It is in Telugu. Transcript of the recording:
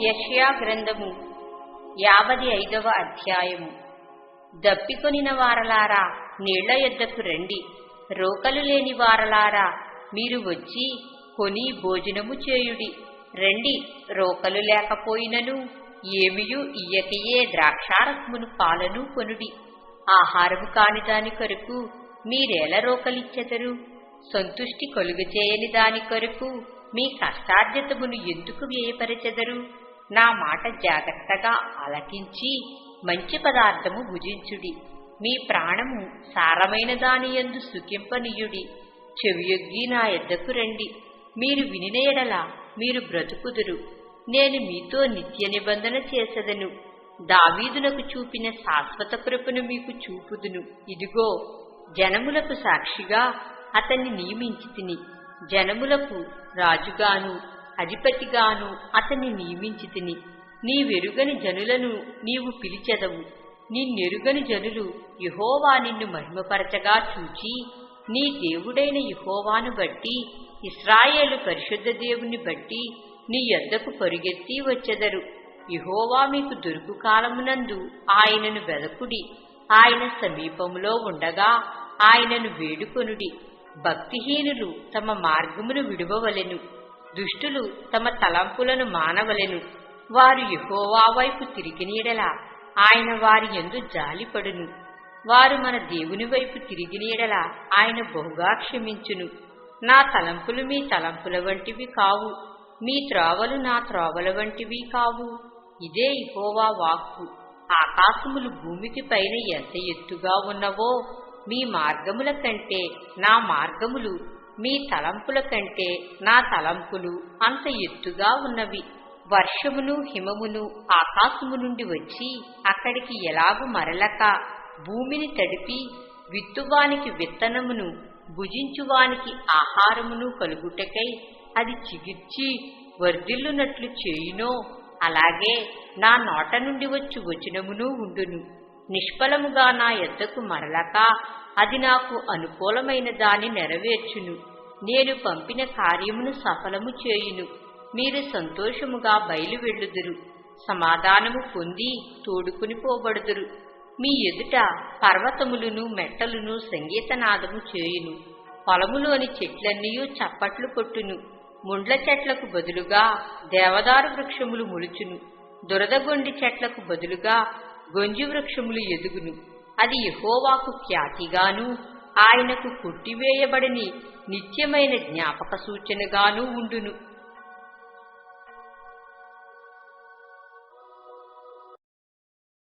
యషయా గ్రంథము యాభది ఐదవ అధ్యాయము. దప్పికొనిన వారలారా నీళ్ళ యొద్దకు రండి. రోకలు లేని వారలారా మీరు వచ్చి కొని భోజనము చేయుడి. రండి రోకలు లేకపోయినను ఏమియు ఇయ్యకయే ద్రాక్షారసమును పాలను కొనుడి. ఆహారము కాని దాని కొరకు మీరేల రోకలిచ్చెదరు? సంతుష్టి కలుగజేయని దాని కొరకు మీ కష్టార్జితమును ఎందుకు వ్యయపరచెదరు? నా మాట జాగ్రత్తగా ఆలకించి మంచి పదార్థము భుజించుడి. మీ ప్రాణము సారమైన దాని యందు సుఖింపనీయుడి. చెవియొగ్గి నా ఎద్దకు రండి. మీరు వినిన మీరు బ్రతుకుదురు. నేను మీతో నిత్య నిబంధన చేసెదను. దావీదునకు చూపిన శాశ్వత కృపను మీకు చూపుదును. ఇదిగో జనములకు సాక్షిగా అతన్ని నియమించి తిని జనములకు రాజుగాను అధిపతిగాను అతన్ని నియమించి తిని. నీవెరుగని జనులను నీవు పిలిచెదవు. నిన్నెరుగని జనులు యహోవా నిన్ను మహిమపరచగా చూచి నీ దేవుడైన యహోవాను బట్టి ఇస్రాయేలు పరిశుద్ధ దేవుని బట్టి నీ యొద్దకు పరుగెత్తి వచ్చెదరు. యహోవా మీకు దొరుకు కాలమునందు ఆయనను వెదకుడి. ఆయన సమీపములో ఉండగా ఆయనను వేడుకొనుడి. భక్తిహీనులు తమ మార్గమును విడువవలెను. దుష్టులు తమ తలంపులను మానవలెను. వారు యహోవా వైపు తిరిగినీడలా ఆయన వారి యందు జాలిపడును. వారు మన దేవుని వైపు తిరిగినీడలా ఆయన బహుగా క్షమించును. నా తలంపులు మీ తలంపుల వంటివి కావు. మీ త్రోవలు నా త్రోవల వంటివి కావు. ఇదే ఇహోవా వాక్కు. ఆకాశములు భూమికి పైన ఎంత ఎత్తుగా ఉన్నవో మీ మార్గముల కంటే నా మార్గములు మీ తలంపుల కంటే నా తలంపులు అంత ఎత్తుగా ఉన్నవి. వర్షమును హిమమును ఆకాశము నుండి వచ్చి అక్కడికి ఎలాగు మరలక భూమిని తడిపి విత్తువానికి విత్తనమును భుజించువానికి ఆహారమును కలుగుటకై అది చిగిర్చి వర్ధిల్లునట్లు చేయునో అలాగే నా నోట నుండి వచ్చి వచనమును ఉండును. నిష్ఫలముగా నా ఎద్దకు మరలక అది నాకు అనుకూలమైన దాన్ని నెరవేర్చును. నేను పంపిన కార్యమును సఫలము చేయును. మీరు సంతోషముగా బయలువెళ్ళుదురు సమాధానము పొంది తోడుకుని పోబడుదురు. మీ ఎదుట పర్వతములను మెట్టలును సంగీతనాదము చేయును. పొలములోని చెట్లన్నీ చప్పట్లు కొట్టును. ముండ్ల చెట్లకు బదులుగా దేవదారు వృక్షములు ములుచును దురదగొండి చెట్లకు బదులుగా గొంజి వృక్షములు ఎదుగును. అది యహోవాకు ఖ్యాతిగాను ఆయనకు కొట్టివేయబడని నిత్యమైన జ్ఞాపక సూచనగానూ ఉండును.